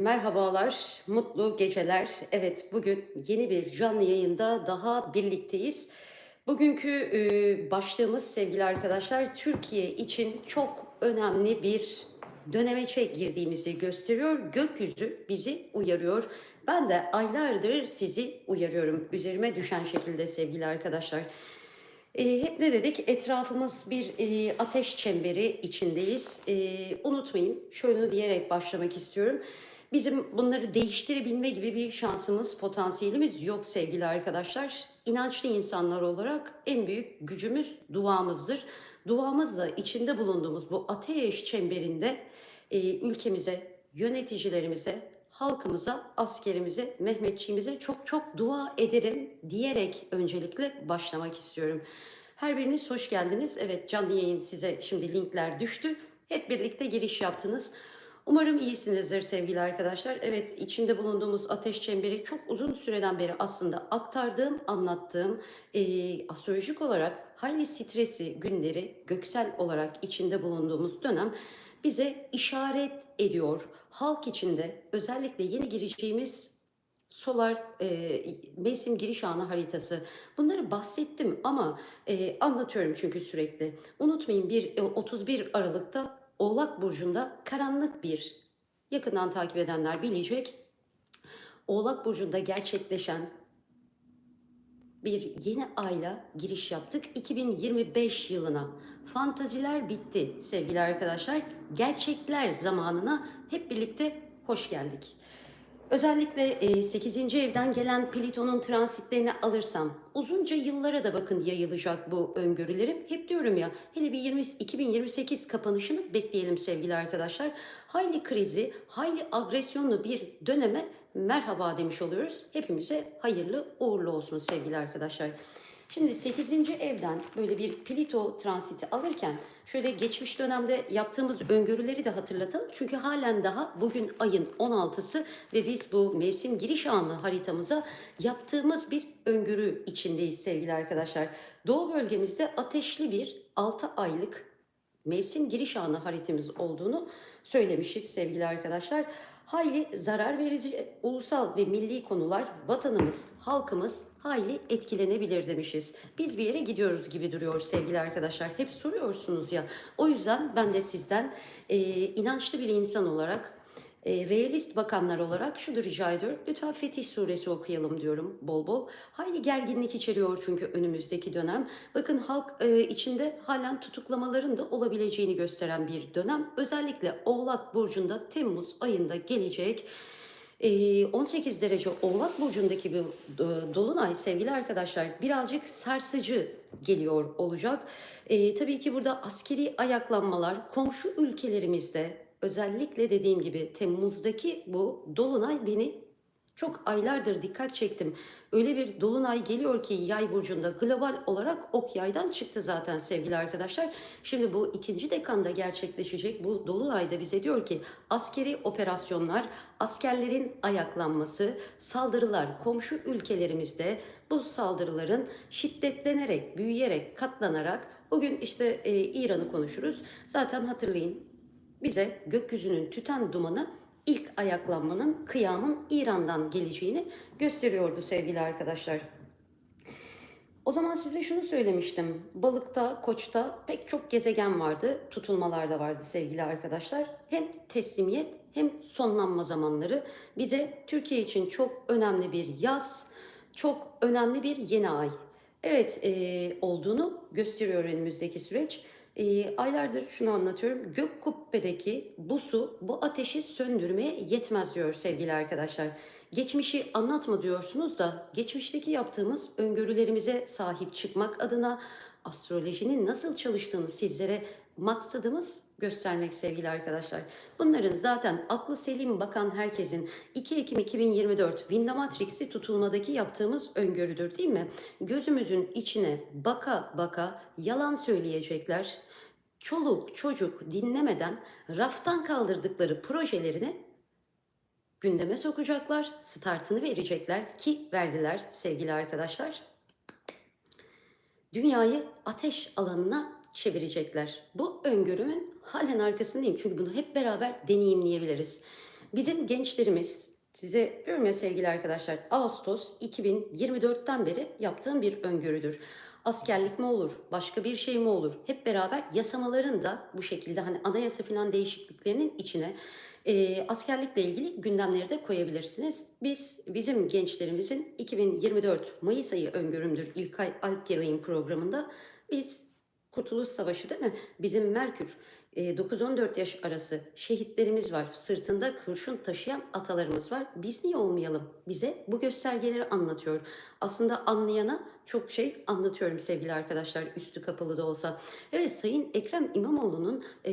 Merhabalar, mutlu geceler. Evet, bugün yeni bir canlı yayında daha birlikteyiz. Bugünkü e, başlığımız sevgili arkadaşlar, Türkiye için çok önemli bir dönemeçe girdiğimizi gösteriyor. Gökyüzü bizi uyarıyor. Ben de aylardır sizi uyarıyorum. Üzerime düşen şekilde sevgili arkadaşlar. E, hep ne dedik? Etrafımız bir e, ateş çemberi içindeyiz. E, unutmayın, şöyle diyerek başlamak istiyorum. Bizim bunları değiştirebilme gibi bir şansımız, potansiyelimiz yok sevgili arkadaşlar. İnançlı insanlar olarak en büyük gücümüz duamızdır. Duamızla içinde bulunduğumuz bu ateş çemberinde e, ülkemize, yöneticilerimize, halkımıza, askerimize, Mehmetçiğimize çok çok dua ederim diyerek öncelikle başlamak istiyorum. Her biriniz hoş geldiniz. Evet canlı yayın size şimdi linkler düştü. Hep birlikte giriş yaptınız. Umarım iyisinizdir sevgili arkadaşlar. Evet içinde bulunduğumuz ateş çemberi çok uzun süreden beri aslında aktardığım, anlattığım e, astrolojik olarak hayli stresli günleri göksel olarak içinde bulunduğumuz dönem bize işaret ediyor. Halk içinde özellikle yeni gireceğimiz solar e, mevsim giriş anı haritası. Bunları bahsettim ama e, anlatıyorum çünkü sürekli. Unutmayın bir e, 31 Aralık'ta Oğlak Burcu'nda karanlık bir, yakından takip edenler bilecek, Oğlak Burcu'nda gerçekleşen bir yeni ayla giriş yaptık 2025 yılına. Fantaziler bitti sevgili arkadaşlar. Gerçekler zamanına hep birlikte hoş geldik. Özellikle 8. evden gelen Plüton'un transitlerini alırsam uzunca yıllara da bakın yayılacak bu öngörülerim. Hep diyorum ya hele bir 20, 2028 kapanışını bekleyelim sevgili arkadaşlar. Hayli krizi, hayli agresyonlu bir döneme merhaba demiş oluyoruz. Hepimize hayırlı uğurlu olsun sevgili arkadaşlar. Şimdi 8. evden böyle bir Plüto transiti alırken şöyle geçmiş dönemde yaptığımız öngörüleri de hatırlatalım. Çünkü halen daha bugün ayın 16'sı ve biz bu mevsim giriş anı haritamıza yaptığımız bir öngörü içindeyiz sevgili arkadaşlar. Doğu bölgemizde ateşli bir 6 aylık mevsim giriş anı haritamız olduğunu söylemişiz sevgili arkadaşlar. Hayli zarar verici ulusal ve milli konular vatanımız, halkımız hayli etkilenebilir demişiz. Biz bir yere gidiyoruz gibi duruyor sevgili arkadaşlar. Hep soruyorsunuz ya. O yüzden ben de sizden e, inançlı bir insan olarak e, realist bakanlar olarak şunu rica ediyorum. Lütfen Fetih Suresi okuyalım diyorum bol bol. Hayli gerginlik içeriyor çünkü önümüzdeki dönem. Bakın halk e, içinde halen tutuklamaların da olabileceğini gösteren bir dönem. Özellikle Oğlak Burcu'nda Temmuz ayında gelecek 18 derece Oğlak Burcu'ndaki bir dolunay sevgili arkadaşlar birazcık sarsıcı geliyor olacak. E, tabii ki burada askeri ayaklanmalar komşu ülkelerimizde özellikle dediğim gibi Temmuz'daki bu dolunay beni çok aylardır dikkat çektim. Öyle bir dolunay geliyor ki yay burcunda global olarak ok yaydan çıktı zaten sevgili arkadaşlar. Şimdi bu ikinci dekanda gerçekleşecek bu dolunayda bize diyor ki askeri operasyonlar, askerlerin ayaklanması, saldırılar komşu ülkelerimizde bu saldırıların şiddetlenerek, büyüyerek, katlanarak bugün işte e, İran'ı konuşuruz. Zaten hatırlayın bize gökyüzünün tüten dumanı ilk ayaklanmanın kıyamın İran'dan geleceğini gösteriyordu sevgili arkadaşlar. O zaman size şunu söylemiştim. Balıkta, koçta pek çok gezegen vardı. Tutulmalar da vardı sevgili arkadaşlar. Hem teslimiyet hem sonlanma zamanları bize Türkiye için çok önemli bir yaz, çok önemli bir yeni ay. Evet e, olduğunu gösteriyor önümüzdeki süreç e, aylardır şunu anlatıyorum. Gök kubbedeki bu su bu ateşi söndürmeye yetmez diyor sevgili arkadaşlar. Geçmişi anlatma diyorsunuz da geçmişteki yaptığımız öngörülerimize sahip çıkmak adına astrolojinin nasıl çalıştığını sizlere maksadımız göstermek sevgili arkadaşlar. Bunların zaten aklı selim bakan herkesin 2 Ekim 2024 Winda Matrix'i tutulmadaki yaptığımız öngörüdür değil mi? Gözümüzün içine baka baka yalan söyleyecekler. Çoluk çocuk dinlemeden raftan kaldırdıkları projelerini gündeme sokacaklar, startını verecekler ki verdiler sevgili arkadaşlar. Dünyayı ateş alanına çevirecekler. Bu öngörümün halen arkasındayım. Çünkü bunu hep beraber deneyimleyebiliriz. Bizim gençlerimiz size ya sevgili arkadaşlar Ağustos 2024'ten beri yaptığım bir öngörüdür. Askerlik mi olur, başka bir şey mi olur? Hep beraber yasamaların da bu şekilde hani anayasa falan değişikliklerinin içine e, askerlikle ilgili gündemleri de koyabilirsiniz. Biz bizim gençlerimizin 2024 Mayıs ayı öngörümdür İlkay Alpgeray'ın programında biz Kurtuluş Savaşı değil mi? Bizim Merkür e, 9-14 yaş arası şehitlerimiz var. Sırtında kurşun taşıyan atalarımız var. Biz niye olmayalım? Bize bu göstergeleri anlatıyor. Aslında anlayana çok şey anlatıyorum sevgili arkadaşlar üstü kapalı da olsa. Evet Sayın Ekrem İmamoğlu'nun e,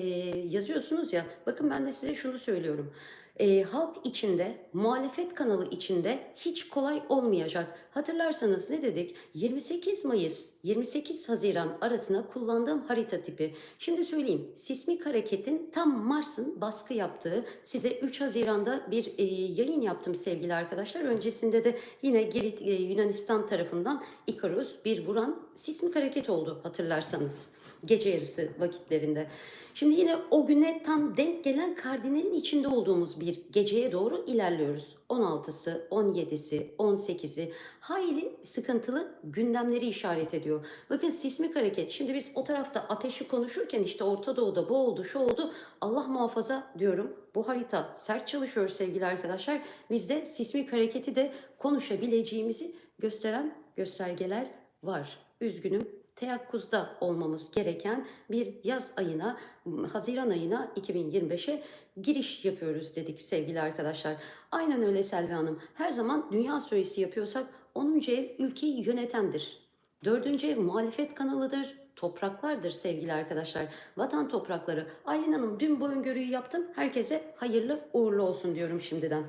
yazıyorsunuz ya bakın ben de size şunu söylüyorum. E, halk içinde, muhalefet kanalı içinde hiç kolay olmayacak. Hatırlarsanız ne dedik? 28 Mayıs, 28 Haziran arasına kullandığım harita tipi. Şimdi söyleyeyim. Sismik hareketin tam Mars'ın baskı yaptığı size 3 Haziran'da bir e, yayın yaptım sevgili arkadaşlar. Öncesinde de yine Girit, e, Yunanistan tarafından Ikarus bir vuran sismik hareket oldu hatırlarsanız gece yarısı vakitlerinde. Şimdi yine o güne tam denk gelen kardinalin içinde olduğumuz bir geceye doğru ilerliyoruz. 16'sı, 17'si, 18'i hayli sıkıntılı gündemleri işaret ediyor. Bakın sismik hareket. Şimdi biz o tarafta ateşi konuşurken işte Orta Doğu'da bu oldu, şu oldu. Allah muhafaza diyorum. Bu harita sert çalışıyor sevgili arkadaşlar. Bizde sismik hareketi de konuşabileceğimizi gösteren göstergeler var. Üzgünüm teyakkuzda olmamız gereken bir yaz ayına, Haziran ayına 2025'e giriş yapıyoruz dedik sevgili arkadaşlar. Aynen öyle Selvi Hanım. Her zaman dünya söylesi yapıyorsak 10. ev ülkeyi yönetendir. 4. ev muhalefet kanalıdır, topraklardır sevgili arkadaşlar. Vatan toprakları. Aylin Hanım dün bu öngörüyü yaptım. Herkese hayırlı uğurlu olsun diyorum şimdiden.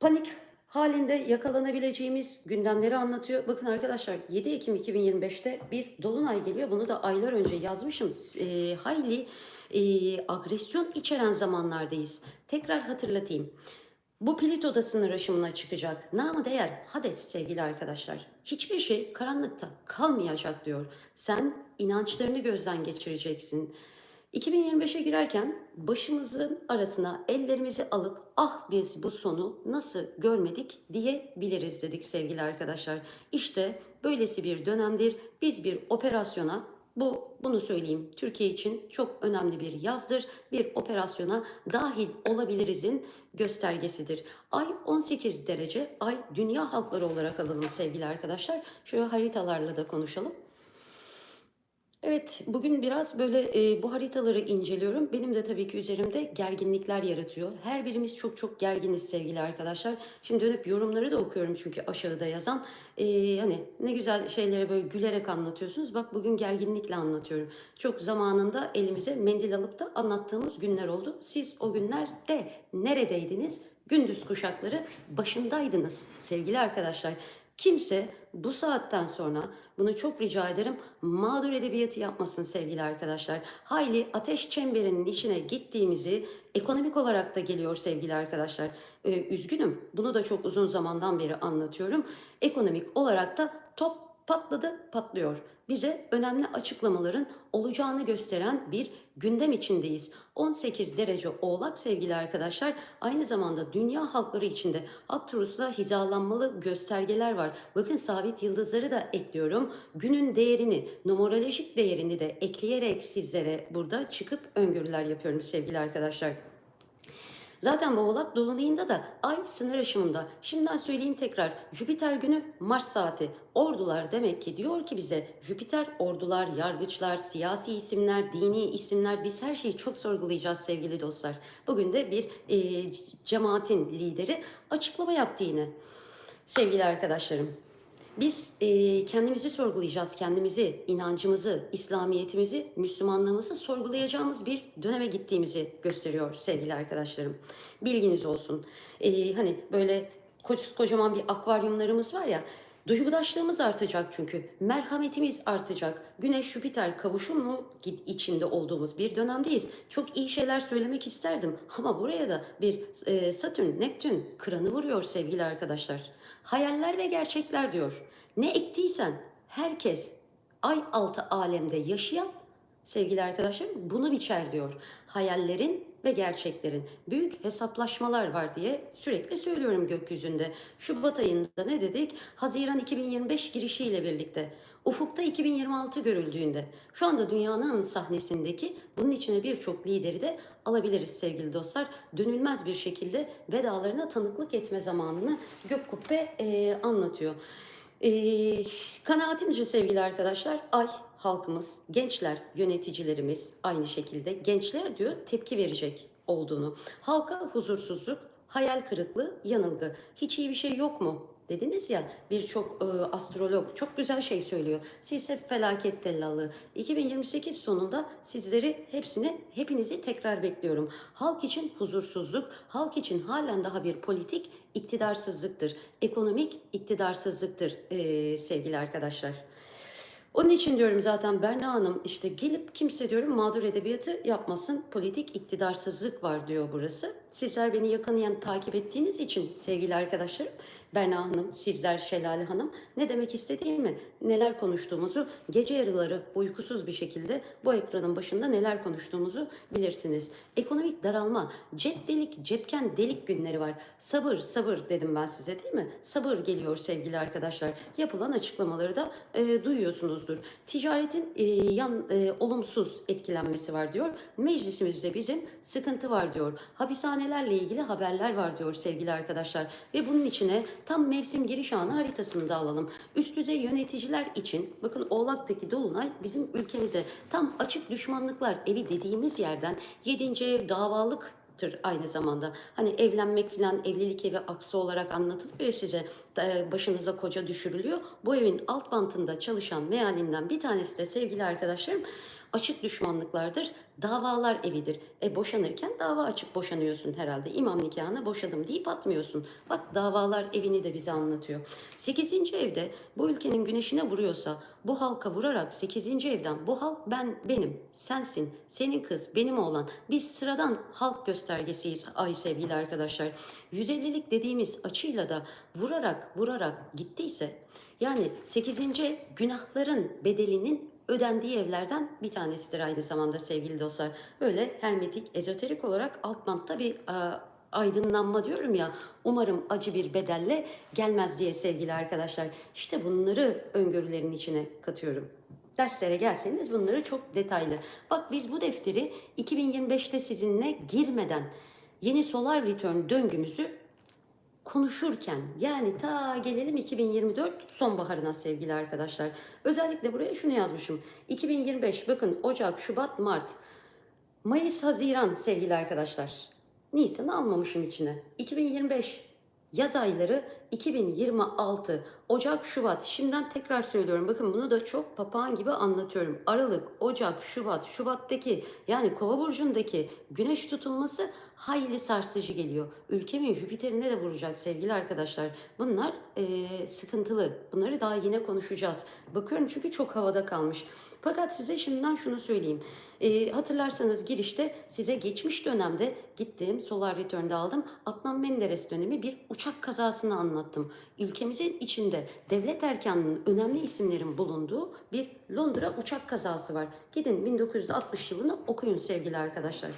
Panik halinde yakalanabileceğimiz gündemleri anlatıyor. Bakın arkadaşlar 7 Ekim 2025'te bir dolunay geliyor. Bunu da aylar önce yazmışım. E, hayli e, agresyon içeren zamanlardayız. Tekrar hatırlatayım. Bu Plüto'da sınır aşımına çıkacak. Namı değer Hades sevgili arkadaşlar. Hiçbir şey karanlıkta kalmayacak diyor. Sen inançlarını gözden geçireceksin. 2025'e girerken başımızın arasına ellerimizi alıp ah biz bu sonu nasıl görmedik diyebiliriz dedik sevgili arkadaşlar. İşte böylesi bir dönemdir. Biz bir operasyona bu bunu söyleyeyim Türkiye için çok önemli bir yazdır. Bir operasyona dahil olabilirizin göstergesidir. Ay 18 derece. Ay dünya halkları olarak alalım sevgili arkadaşlar. Şöyle haritalarla da konuşalım. Evet, bugün biraz böyle e, bu haritaları inceliyorum. Benim de tabii ki üzerimde gerginlikler yaratıyor. Her birimiz çok çok gerginiz sevgili arkadaşlar. Şimdi dönüp yorumları da okuyorum çünkü aşağıda yazan. E, hani ne güzel şeyleri böyle gülerek anlatıyorsunuz. Bak bugün gerginlikle anlatıyorum. Çok zamanında elimize mendil alıp da anlattığımız günler oldu. Siz o günlerde neredeydiniz? Gündüz kuşakları başındaydınız sevgili arkadaşlar. Kimse bu saatten sonra bunu çok rica ederim mağdur edebiyatı yapmasın sevgili arkadaşlar. Hayli ateş çemberinin içine gittiğimizi ekonomik olarak da geliyor sevgili arkadaşlar. Ee, üzgünüm bunu da çok uzun zamandan beri anlatıyorum. Ekonomik olarak da top patladı patlıyor bize önemli açıklamaların olacağını gösteren bir gündem içindeyiz. 18 derece oğlak sevgili arkadaşlar aynı zamanda dünya halkları içinde Aktrus'la hizalanmalı göstergeler var. Bakın sabit yıldızları da ekliyorum. Günün değerini, numerolojik değerini de ekleyerek sizlere burada çıkıp öngörüler yapıyorum sevgili arkadaşlar. Zaten bu oğlak dolunayında da ay sınır aşımında. Şimdiden söyleyeyim tekrar. Jüpiter günü Mars saati. Ordular demek ki diyor ki bize Jüpiter ordular, yargıçlar, siyasi isimler, dini isimler biz her şeyi çok sorgulayacağız sevgili dostlar. Bugün de bir e, cemaatin lideri açıklama yaptı yine. Sevgili arkadaşlarım. Biz e, kendimizi sorgulayacağız, kendimizi, inancımızı, İslamiyetimizi, Müslümanlığımızı sorgulayacağımız bir döneme gittiğimizi gösteriyor sevgili arkadaşlarım. Bilginiz olsun. E, hani böyle kocaman bir akvaryumlarımız var ya, Duygudaşlığımız artacak çünkü. Merhametimiz artacak. Güneş Jüpiter kavuşumu içinde olduğumuz bir dönemdeyiz. Çok iyi şeyler söylemek isterdim ama buraya da bir e, Satürn, Neptün kranı vuruyor sevgili arkadaşlar. Hayaller ve gerçekler diyor. Ne ektiysen herkes ay altı alemde yaşayan sevgili arkadaşlar bunu biçer diyor. Hayallerin ve gerçeklerin. Büyük hesaplaşmalar var diye sürekli söylüyorum gökyüzünde. Şubat ayında ne dedik? Haziran 2025 girişiyle birlikte. Ufukta 2026 görüldüğünde şu anda dünyanın sahnesindeki bunun içine birçok lideri de alabiliriz sevgili dostlar. Dönülmez bir şekilde vedalarına tanıklık etme zamanını gök kubbe e, anlatıyor. E, kanaatimce sevgili arkadaşlar ay halkımız, gençler, yöneticilerimiz aynı şekilde gençler diyor tepki verecek olduğunu. Halka huzursuzluk, hayal kırıklığı, yanılgı. Hiç iyi bir şey yok mu? Dediniz ya birçok e, astrolog çok güzel şey söylüyor. Siz hep felaket tellallığı. 2028 sonunda sizleri hepsini hepinizi tekrar bekliyorum. Halk için huzursuzluk, halk için halen daha bir politik iktidarsızlıktır. Ekonomik iktidarsızlıktır e, sevgili arkadaşlar. Onun için diyorum zaten Berna Hanım işte gelip kimse diyorum mağdur edebiyatı yapmasın. Politik iktidarsızlık var diyor burası. Sizler beni yakından takip ettiğiniz için sevgili arkadaşlarım Berna Hanım, sizler Şelale Hanım ne demek istediğimi, neler konuştuğumuzu gece yarıları uykusuz bir şekilde bu ekranın başında neler konuştuğumuzu bilirsiniz. Ekonomik daralma, cep delik, cepken delik günleri var. Sabır, sabır dedim ben size değil mi? Sabır geliyor sevgili arkadaşlar. Yapılan açıklamaları da e, duyuyorsunuzdur. Ticaretin e, yan e, olumsuz etkilenmesi var diyor. Meclisimizde bizim sıkıntı var diyor. Hapishanelerle ilgili haberler var diyor sevgili arkadaşlar. Ve bunun içine tam mevsim giriş anı haritasını da alalım. Üst düzey yöneticiler için bakın Oğlak'taki Dolunay bizim ülkemize tam açık düşmanlıklar evi dediğimiz yerden 7. ev davalık aynı zamanda. Hani evlenmek falan evlilik evi aksı olarak anlatılıyor size. E, başınıza koca düşürülüyor. Bu evin alt bantında çalışan mealinden bir tanesi de sevgili arkadaşlarım açık düşmanlıklardır. Davalar evidir. E boşanırken dava açıp boşanıyorsun herhalde. İmam nikahına boşadım deyip atmıyorsun. Bak davalar evini de bize anlatıyor. 8. evde bu ülkenin güneşine vuruyorsa bu halka vurarak 8. evden bu halk ben benim, sensin, senin kız, benim oğlan. Biz sıradan halk göstergesiyiz ay sevgili arkadaşlar. 150'lik dediğimiz açıyla da vurarak vurarak gittiyse yani 8. ev günahların bedelinin ödendiği evlerden bir tanesidir aynı zamanda sevgili dostlar. Böyle hermetik, ezoterik olarak alt bantta bir a, aydınlanma diyorum ya. Umarım acı bir bedelle gelmez diye sevgili arkadaşlar. İşte bunları öngörülerin içine katıyorum. Derslere gelseniz bunları çok detaylı. Bak biz bu defteri 2025'te sizinle girmeden yeni solar return döngümüzü konuşurken yani ta gelelim 2024 sonbaharına sevgili arkadaşlar. Özellikle buraya şunu yazmışım. 2025 bakın Ocak, Şubat, Mart, Mayıs, Haziran sevgili arkadaşlar. Nisan'ı almamışım içine. 2025 yaz ayları 2026 Ocak Şubat. Şimdiden tekrar söylüyorum. Bakın bunu da çok papağan gibi anlatıyorum. Aralık Ocak Şubat Şubat'taki yani Kova burcundaki güneş tutulması hayli sarsıcı geliyor. Ülkemin Jüpiter'ine de vuracak sevgili arkadaşlar. Bunlar e, sıkıntılı. Bunları daha yine konuşacağız. Bakıyorum çünkü çok havada kalmış fakat size şimdiden şunu söyleyeyim. E, hatırlarsanız girişte size geçmiş dönemde gittim Solar Return'de aldım. Adnan Menderes dönemi bir uçak kazasını anlattım. Ülkemizin içinde devlet erkanının önemli isimlerin bulunduğu bir Londra uçak kazası var. Gidin 1960 yılını okuyun sevgili arkadaşlar.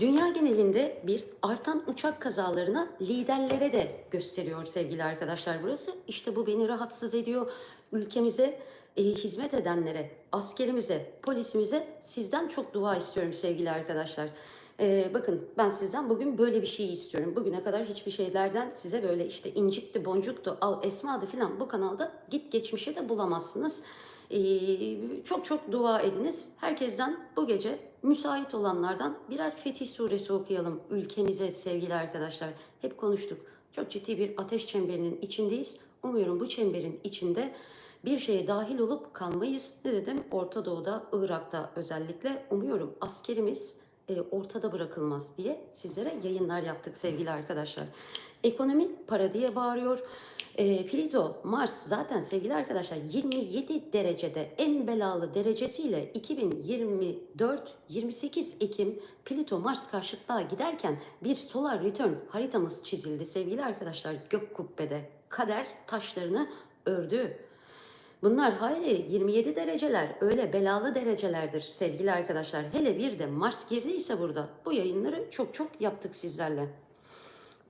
Dünya genelinde bir artan uçak kazalarına liderlere de gösteriyor sevgili arkadaşlar burası. İşte bu beni rahatsız ediyor. Ülkemize e, hizmet edenlere, askerimize, polisimize sizden çok dua istiyorum sevgili arkadaşlar. E, bakın ben sizden bugün böyle bir şey istiyorum. Bugüne kadar hiçbir şeylerden size böyle işte incikti, boncuktu, al esmadı filan bu kanalda git geçmişe de bulamazsınız. E, çok çok dua ediniz. Herkesten bu gece müsait olanlardan birer Fetih Suresi okuyalım ülkemize sevgili arkadaşlar. Hep konuştuk. Çok ciddi bir ateş çemberinin içindeyiz. Umuyorum bu çemberin içinde bir şeye dahil olup kalmayız. Ne dedim? Orta Doğu'da, Irak'ta özellikle umuyorum askerimiz e, ortada bırakılmaz diye sizlere yayınlar yaptık sevgili arkadaşlar. Ekonomi para diye bağırıyor. E, Plüto, Mars zaten sevgili arkadaşlar 27 derecede en belalı derecesiyle 2024-28 Ekim Plüto Mars karşıtlığa giderken bir solar return haritamız çizildi sevgili arkadaşlar gök kubbede. Kader taşlarını ördü. Bunlar hayli 27 dereceler, öyle belalı derecelerdir sevgili arkadaşlar. Hele bir de Mars girdiyse burada bu yayınları çok çok yaptık sizlerle.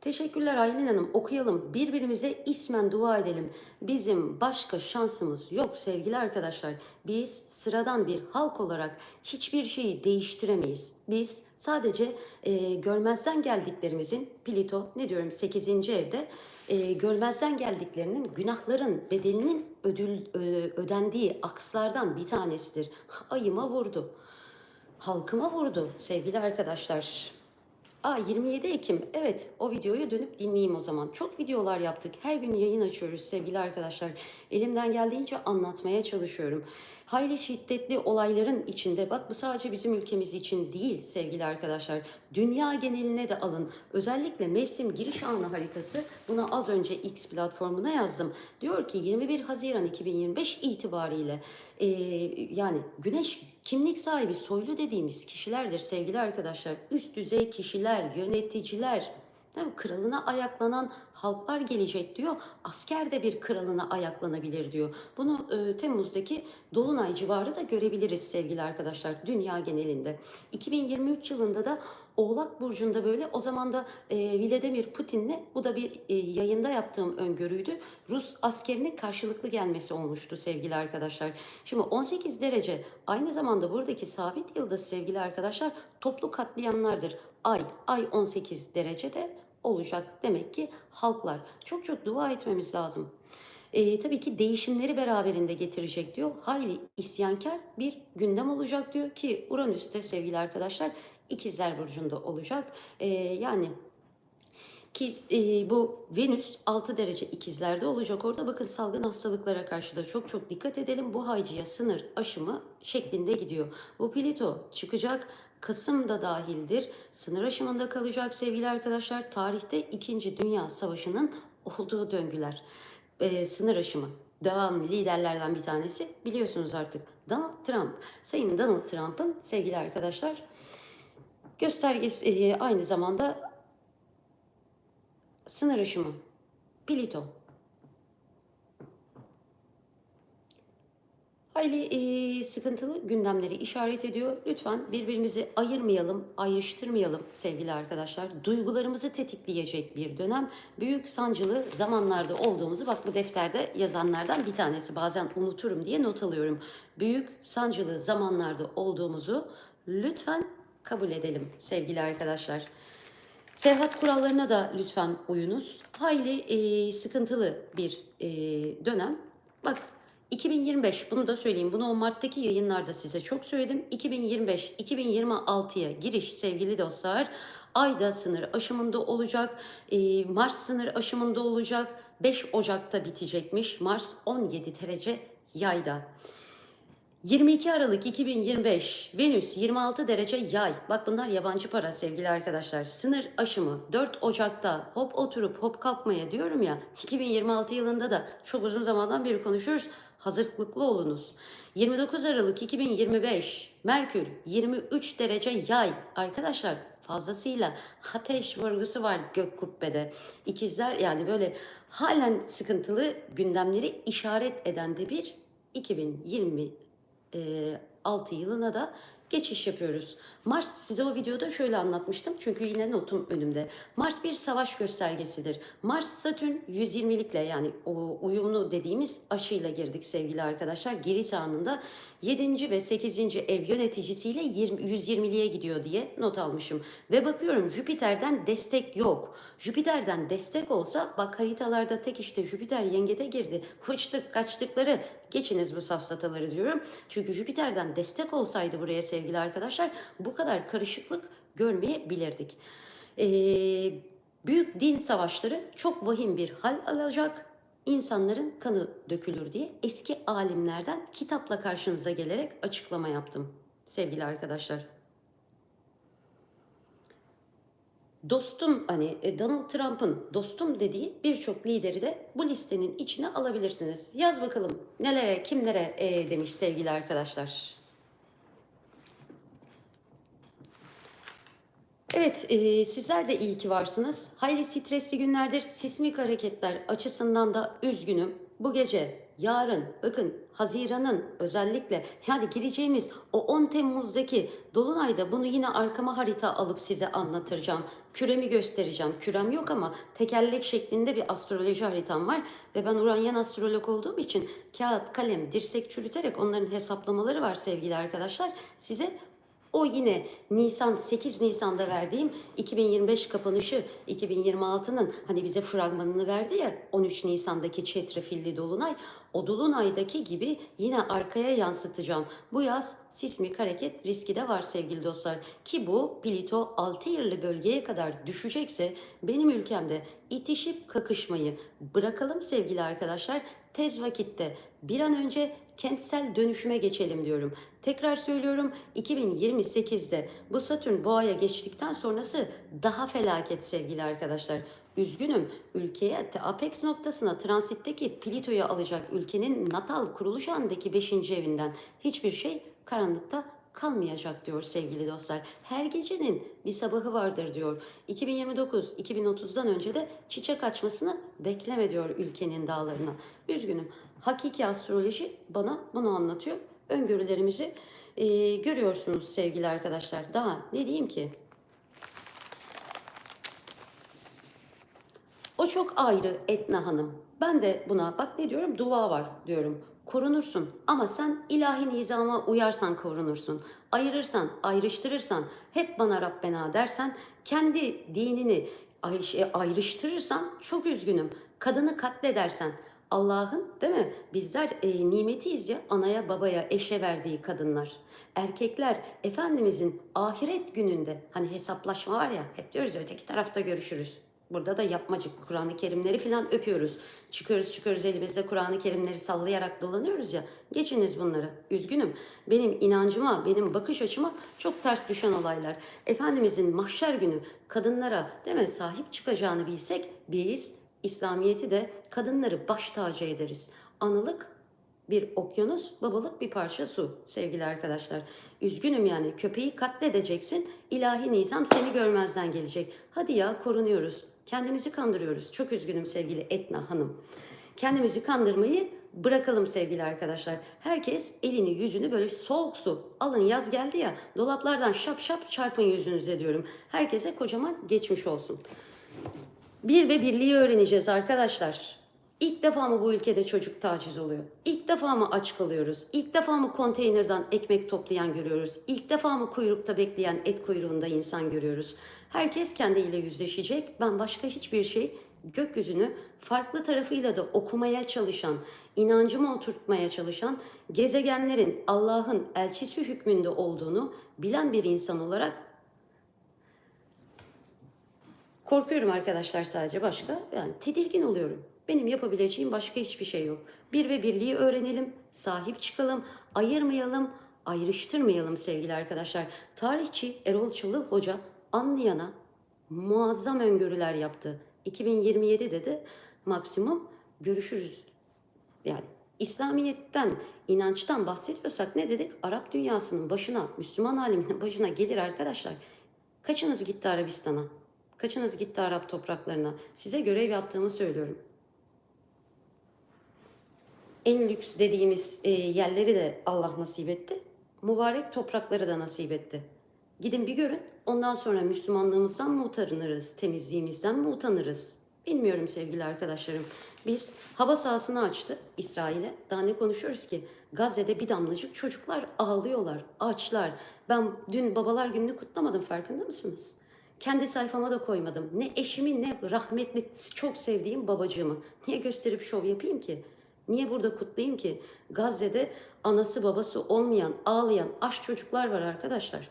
Teşekkürler Aylin Hanım. Okuyalım. Birbirimize ismen dua edelim. Bizim başka şansımız yok sevgili arkadaşlar. Biz sıradan bir halk olarak hiçbir şeyi değiştiremeyiz. Biz sadece e, görmezden geldiklerimizin, Plito ne diyorum 8. evde e, görmezden geldiklerinin günahların bedelinin ödül, ö- ödendiği akslardan bir tanesidir. Ayıma vurdu. Halkıma vurdu sevgili arkadaşlar. Aa 27 Ekim. Evet o videoyu dönüp dinleyeyim o zaman. Çok videolar yaptık. Her gün yayın açıyoruz sevgili arkadaşlar. Elimden geldiğince anlatmaya çalışıyorum. Hayli şiddetli olayların içinde bak bu sadece bizim ülkemiz için değil sevgili arkadaşlar. Dünya geneline de alın. Özellikle mevsim giriş anı haritası buna az önce X platformuna yazdım. Diyor ki 21 Haziran 2025 itibariyle e, yani güneş kimlik sahibi soylu dediğimiz kişilerdir sevgili arkadaşlar. Üst düzey kişiler, yöneticiler, Tabii kralına ayaklanan halklar gelecek diyor. Asker de bir kralına ayaklanabilir diyor. Bunu e, Temmuz'daki Dolunay civarı da görebiliriz sevgili arkadaşlar dünya genelinde. 2023 yılında da Oğlak Burcu'nda böyle o zaman da e, Vladimir Putin'le bu da bir e, yayında yaptığım öngörüydü. Rus askerinin karşılıklı gelmesi olmuştu sevgili arkadaşlar. Şimdi 18 derece aynı zamanda buradaki sabit yıldız sevgili arkadaşlar toplu katliamlardır. Ay, ay 18 derecede olacak. Demek ki halklar. Çok çok dua etmemiz lazım. Ee, tabii ki değişimleri beraberinde getirecek diyor. Hayli isyankar bir gündem olacak diyor ki Uranüs'te sevgili arkadaşlar ikizler burcunda olacak. Ee, yani ki e, bu Venüs 6 derece ikizlerde olacak orada. Bakın salgın hastalıklara karşı da çok çok dikkat edelim. Bu haycıya sınır aşımı şeklinde gidiyor. Bu Plito çıkacak. Kasım'da dahildir. Sınır aşımında kalacak sevgili arkadaşlar. Tarihte 2. Dünya Savaşı'nın olduğu döngüler. E, sınır aşımı. Devam liderlerden bir tanesi biliyorsunuz artık Donald Trump. Sayın Donald Trump'ın sevgili arkadaşlar göstergesi e, aynı zamanda Sınır aşımı. Plito. Hayli e, sıkıntılı gündemleri işaret ediyor. Lütfen birbirimizi ayırmayalım, ayrıştırmayalım sevgili arkadaşlar. Duygularımızı tetikleyecek bir dönem. Büyük sancılı zamanlarda olduğumuzu bak bu defterde yazanlardan bir tanesi. Bazen unuturum diye not alıyorum. Büyük sancılı zamanlarda olduğumuzu lütfen kabul edelim sevgili arkadaşlar. Seyahat kurallarına da lütfen uyunuz. Hayli e, sıkıntılı bir e, dönem. Bak 2025 bunu da söyleyeyim. Bunu o Mart'taki yayınlarda size çok söyledim. 2025 2026'ya giriş sevgili dostlar. Ayda sınır aşımında olacak. E, Mars sınır aşımında olacak. 5 Ocak'ta bitecekmiş. Mars 17 derece yayda. 22 Aralık 2025 Venüs 26 derece yay. Bak bunlar yabancı para sevgili arkadaşlar. Sınır aşımı 4 Ocak'ta hop oturup hop kalkmaya diyorum ya. 2026 yılında da çok uzun zamandan beri konuşuyoruz. Hazırlıklı olunuz. 29 Aralık 2025 Merkür 23 derece yay. Arkadaşlar fazlasıyla ateş vurgusu var gök kubbede. İkizler yani böyle halen sıkıntılı gündemleri işaret eden de bir 2020 6 yılına da geçiş yapıyoruz. Mars size o videoda şöyle anlatmıştım çünkü yine notum önümde. Mars bir savaş göstergesidir. Mars Satürn 120'likle yani o uyumlu dediğimiz aşıyla girdik sevgili arkadaşlar. Geri sahanında 7. ve 8. ev yöneticisiyle 120'liye gidiyor diye not almışım. Ve bakıyorum Jüpiter'den destek yok. Jüpiter'den destek olsa bak haritalarda tek işte Jüpiter yengete girdi. Fıçtık kaçtıkları geçiniz bu safsataları diyorum. Çünkü Jüpiter'den destek olsaydı buraya sevgili arkadaşlar bu kadar karışıklık görmeyebilirdik. Ee, büyük din savaşları çok vahim bir hal alacak. İnsanların kanı dökülür diye eski alimlerden kitapla karşınıza gelerek açıklama yaptım sevgili arkadaşlar. Dostum hani e, Donald Trump'ın dostum dediği birçok lideri de bu listenin içine alabilirsiniz. Yaz bakalım nelere kimlere e, demiş sevgili arkadaşlar. Evet, eee, sizler de iyi ki varsınız. Hayli stresli günlerdir. Sismik hareketler açısından da üzgünüm. Bu gece, yarın, bakın Haziran'ın özellikle yani gireceğimiz o 10 Temmuz'daki Dolunay'da bunu yine arkama harita alıp size anlatacağım. Küremi göstereceğim. Kürem yok ama tekerlek şeklinde bir astroloji haritam var. Ve ben Uranyen astrolog olduğum için kağıt, kalem, dirsek çürüterek onların hesaplamaları var sevgili arkadaşlar. Size o yine Nisan 8 Nisan'da verdiğim 2025 kapanışı 2026'nın hani bize fragmanını verdi ya 13 Nisan'daki çetrefilli dolunay o dolunaydaki gibi yine arkaya yansıtacağım. Bu yaz sismik hareket riski de var sevgili dostlar. Ki bu Plito Altayırlı bölgeye kadar düşecekse benim ülkemde itişip kakışmayı bırakalım sevgili arkadaşlar. Tez vakitte bir an önce kentsel dönüşüme geçelim diyorum. Tekrar söylüyorum 2028'de bu Satürn boğaya geçtikten sonrası daha felaket sevgili arkadaşlar. Üzgünüm ülkeye apex noktasına transitteki Plito'yu alacak ülkenin natal kuruluş andaki 5. evinden hiçbir şey karanlıkta kalmayacak diyor sevgili dostlar. Her gecenin bir sabahı vardır diyor. 2029-2030'dan önce de çiçek açmasını bekleme diyor ülkenin dağlarına. Üzgünüm. Hakiki astroloji bana bunu anlatıyor. Öngörülerimizi e, görüyorsunuz sevgili arkadaşlar. Daha ne diyeyim ki? O çok ayrı Etna Hanım. Ben de buna bak ne diyorum dua var diyorum. Korunursun ama sen ilahi nizama uyarsan korunursun. Ayırırsan, ayrıştırırsan, hep bana Rabbena dersen, kendi dinini şey, ayrıştırırsan çok üzgünüm. Kadını katledersen, Allah'ın değil mi? Bizler e, nimetiyiz ya anaya babaya eşe verdiği kadınlar. Erkekler Efendimizin ahiret gününde hani hesaplaşma var ya hep diyoruz öteki tarafta görüşürüz. Burada da yapmacık Kur'an-ı Kerimleri falan öpüyoruz. Çıkıyoruz çıkıyoruz elimizde Kur'an-ı Kerimleri sallayarak dolanıyoruz ya. Geçiniz bunları. Üzgünüm. Benim inancıma, benim bakış açıma çok ters düşen olaylar. Efendimizin mahşer günü kadınlara mi sahip çıkacağını bilsek biz İslamiyeti de kadınları baş tacı ederiz. Analık bir okyanus, babalık bir parça su sevgili arkadaşlar. Üzgünüm yani köpeği katledeceksin, ilahi nizam seni görmezden gelecek. Hadi ya korunuyoruz, kendimizi kandırıyoruz. Çok üzgünüm sevgili Etna Hanım. Kendimizi kandırmayı bırakalım sevgili arkadaşlar. Herkes elini yüzünü böyle soğuk su alın yaz geldi ya dolaplardan şap şap çarpın yüzünüze diyorum. Herkese kocaman geçmiş olsun. Bir ve birliği öğreneceğiz arkadaşlar. İlk defa mı bu ülkede çocuk taciz oluyor? İlk defa mı aç kalıyoruz? İlk defa mı konteynerden ekmek toplayan görüyoruz? İlk defa mı kuyrukta bekleyen et kuyruğunda insan görüyoruz? Herkes kendiyle yüzleşecek. Ben başka hiçbir şey gökyüzünü farklı tarafıyla da okumaya çalışan, inancımı oturtmaya çalışan, gezegenlerin Allah'ın elçisi hükmünde olduğunu bilen bir insan olarak Korkuyorum arkadaşlar sadece başka. Yani tedirgin oluyorum. Benim yapabileceğim başka hiçbir şey yok. Bir ve birliği öğrenelim, sahip çıkalım, ayırmayalım, ayrıştırmayalım sevgili arkadaşlar. Tarihçi Erol Çalıl Hoca anlayana muazzam öngörüler yaptı. 2027'de de maksimum görüşürüz. Yani İslamiyet'ten, inançtan bahsediyorsak ne dedik? Arap dünyasının başına, Müslüman aleminin başına gelir arkadaşlar. Kaçınız gitti Arabistan'a? Kaçınız gitti Arap topraklarına? Size görev yaptığımı söylüyorum. En lüks dediğimiz e, yerleri de Allah nasip etti. Mübarek toprakları da nasip etti. Gidin bir görün. Ondan sonra Müslümanlığımızdan mı utanırız, temizliğimizden mi utanırız? Bilmiyorum sevgili arkadaşlarım. Biz hava sahasını açtı İsrail'e. Daha ne konuşuyoruz ki? Gazze'de bir damlacık çocuklar ağlıyorlar, açlar. Ben dün babalar gününü kutlamadım farkında mısınız? Kendi sayfama da koymadım. Ne eşimi ne rahmetli çok sevdiğim babacığımı. Niye gösterip şov yapayım ki? Niye burada kutlayayım ki? Gazze'de anası babası olmayan, ağlayan aç çocuklar var arkadaşlar.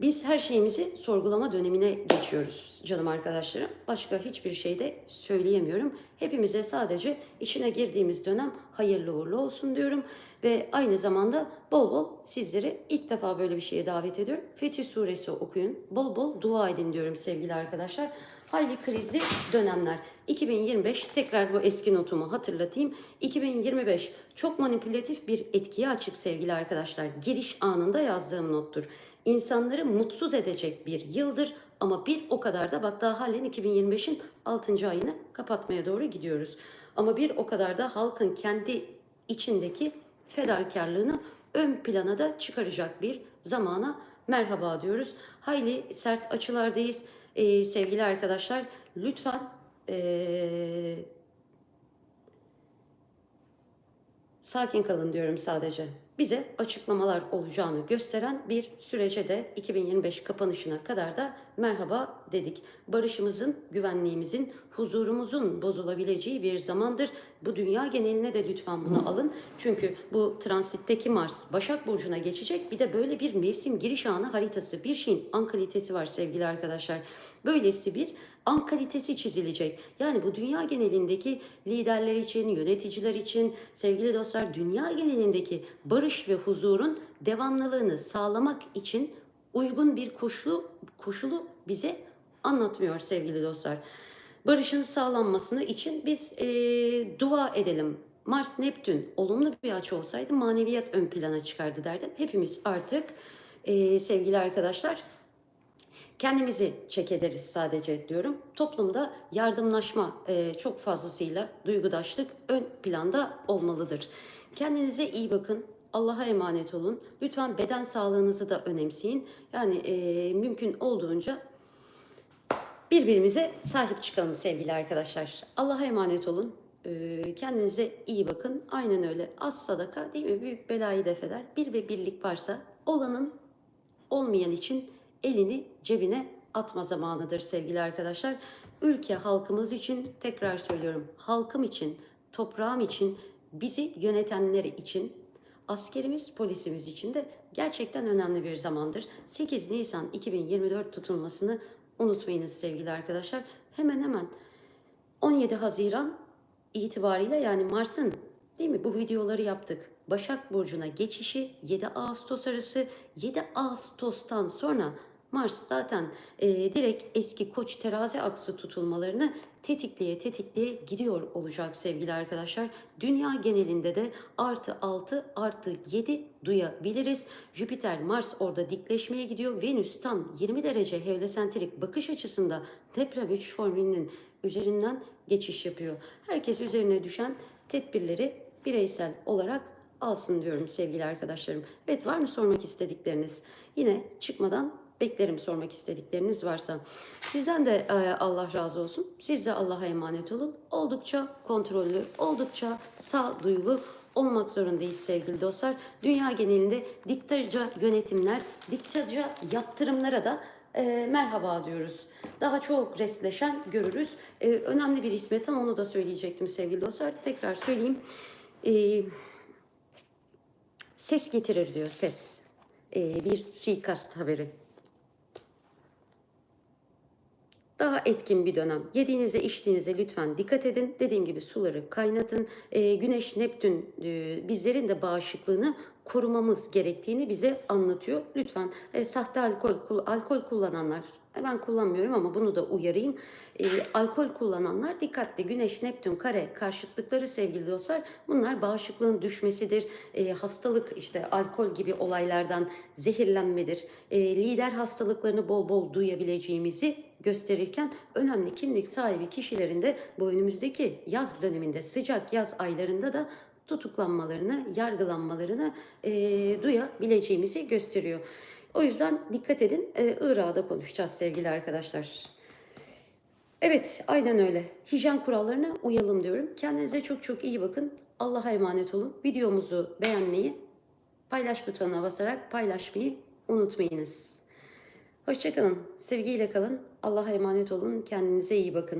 Biz her şeyimizi sorgulama dönemine geçiyoruz canım arkadaşlarım. Başka hiçbir şey de söyleyemiyorum. Hepimize sadece içine girdiğimiz dönem hayırlı uğurlu olsun diyorum. Ve aynı zamanda bol bol sizleri ilk defa böyle bir şeye davet ediyorum. Fetih Suresi okuyun. Bol bol dua edin diyorum sevgili arkadaşlar. Hayli krizli dönemler. 2025 tekrar bu eski notumu hatırlatayım. 2025 çok manipülatif bir etkiye açık sevgili arkadaşlar. Giriş anında yazdığım nottur. İnsanları mutsuz edecek bir yıldır. Ama bir o kadar da bak daha halen 2025'in 6. ayını kapatmaya doğru gidiyoruz. Ama bir o kadar da halkın kendi içindeki fedakarlığını ön plana da çıkaracak bir zamana merhaba diyoruz. Hayli sert açılardayız. Ee, sevgili arkadaşlar lütfen ee, sakin kalın diyorum sadece. Bize açıklamalar olacağını gösteren bir sürece de 2025 kapanışına kadar da merhaba dedik. Barışımızın, güvenliğimizin, huzurumuzun bozulabileceği bir zamandır. Bu dünya geneline de lütfen bunu alın. Çünkü bu transitteki Mars Başak Burcu'na geçecek. Bir de böyle bir mevsim giriş anı haritası, bir şeyin ankalitesi var sevgili arkadaşlar. Böylesi bir ankalitesi çizilecek. Yani bu dünya genelindeki liderler için, yöneticiler için, sevgili dostlar dünya genelindeki barış ve huzurun devamlılığını sağlamak için uygun bir koşulu, koşulu bize anlatmıyor sevgili dostlar. Barışın sağlanmasını için biz e, dua edelim. Mars Neptün olumlu bir açı olsaydı maneviyat ön plana çıkardı derdim. Hepimiz artık e, sevgili arkadaşlar kendimizi çek ederiz sadece diyorum. Toplumda yardımlaşma e, çok fazlasıyla duygudaşlık ön planda olmalıdır. Kendinize iyi bakın. Allah'a emanet olun. Lütfen beden sağlığınızı da önemseyin. Yani e, mümkün olduğunca birbirimize sahip çıkalım sevgili arkadaşlar. Allah'a emanet olun. E, kendinize iyi bakın. Aynen öyle. Az sadaka değil mi? Büyük belayı def eder. Bir ve birlik varsa olanın olmayan için elini cebine atma zamanıdır sevgili arkadaşlar. Ülke halkımız için tekrar söylüyorum. Halkım için, toprağım için, bizi yönetenler için, askerimiz, polisimiz için de gerçekten önemli bir zamandır. 8 Nisan 2024 tutulmasını unutmayınız sevgili arkadaşlar. Hemen hemen 17 Haziran itibariyle yani Mars'ın değil mi bu videoları yaptık. Başak Burcu'na geçişi 7 Ağustos arası 7 Ağustos'tan sonra Mars zaten e, direkt eski koç terazi aksı tutulmalarını tetikleye tetikleye gidiyor olacak sevgili arkadaşlar. Dünya genelinde de artı 6 artı 7 duyabiliriz. Jüpiter Mars orada dikleşmeye gidiyor. Venüs tam 20 derece heliosentrik bakış açısında deprem 3 formülünün üzerinden geçiş yapıyor. Herkes üzerine düşen tedbirleri bireysel olarak alsın diyorum sevgili arkadaşlarım. Evet var mı sormak istedikleriniz? Yine çıkmadan beklerim sormak istedikleriniz varsa. Sizden de e, Allah razı olsun. Siz de Allah'a emanet olun. Oldukça kontrollü, oldukça sağduyulu olmak zorundayız sevgili dostlar. Dünya genelinde diktatörce yönetimler, diktatörce yaptırımlara da e, merhaba diyoruz. Daha çok resleşen görürüz. E, önemli bir isme tam onu da söyleyecektim sevgili dostlar. Tekrar söyleyeyim. E, ses getirir diyor ses. E, bir suikast haberi. Daha etkin bir dönem. Yediğinize içtiğinize lütfen dikkat edin. Dediğim gibi suları kaynatın. E, Güneş, Neptün e, bizlerin de bağışıklığını korumamız gerektiğini bize anlatıyor. Lütfen e, sahte alkol, alkol kullananlar e, ben kullanmıyorum ama bunu da uyarayım. E, alkol kullananlar dikkatli. Güneş, Neptün, kare karşıtlıkları sevgili dostlar. Bunlar bağışıklığın düşmesidir. E, hastalık işte alkol gibi olaylardan zehirlenmedir. E, lider hastalıklarını bol bol duyabileceğimizi gösterirken önemli kimlik sahibi kişilerin de bu önümüzdeki yaz döneminde sıcak yaz aylarında da tutuklanmalarını, yargılanmalarını e, duyabileceğimizi gösteriyor. O yüzden dikkat edin. E, Irak'da konuşacağız sevgili arkadaşlar. Evet, aynen öyle. Hijyen kurallarına uyalım diyorum. Kendinize çok çok iyi bakın. Allah'a emanet olun. Videomuzu beğenmeyi, paylaş butonuna basarak paylaşmayı unutmayınız. Hoşçakalın. Sevgiyle kalın. Allah'a emanet olun. Kendinize iyi bakın.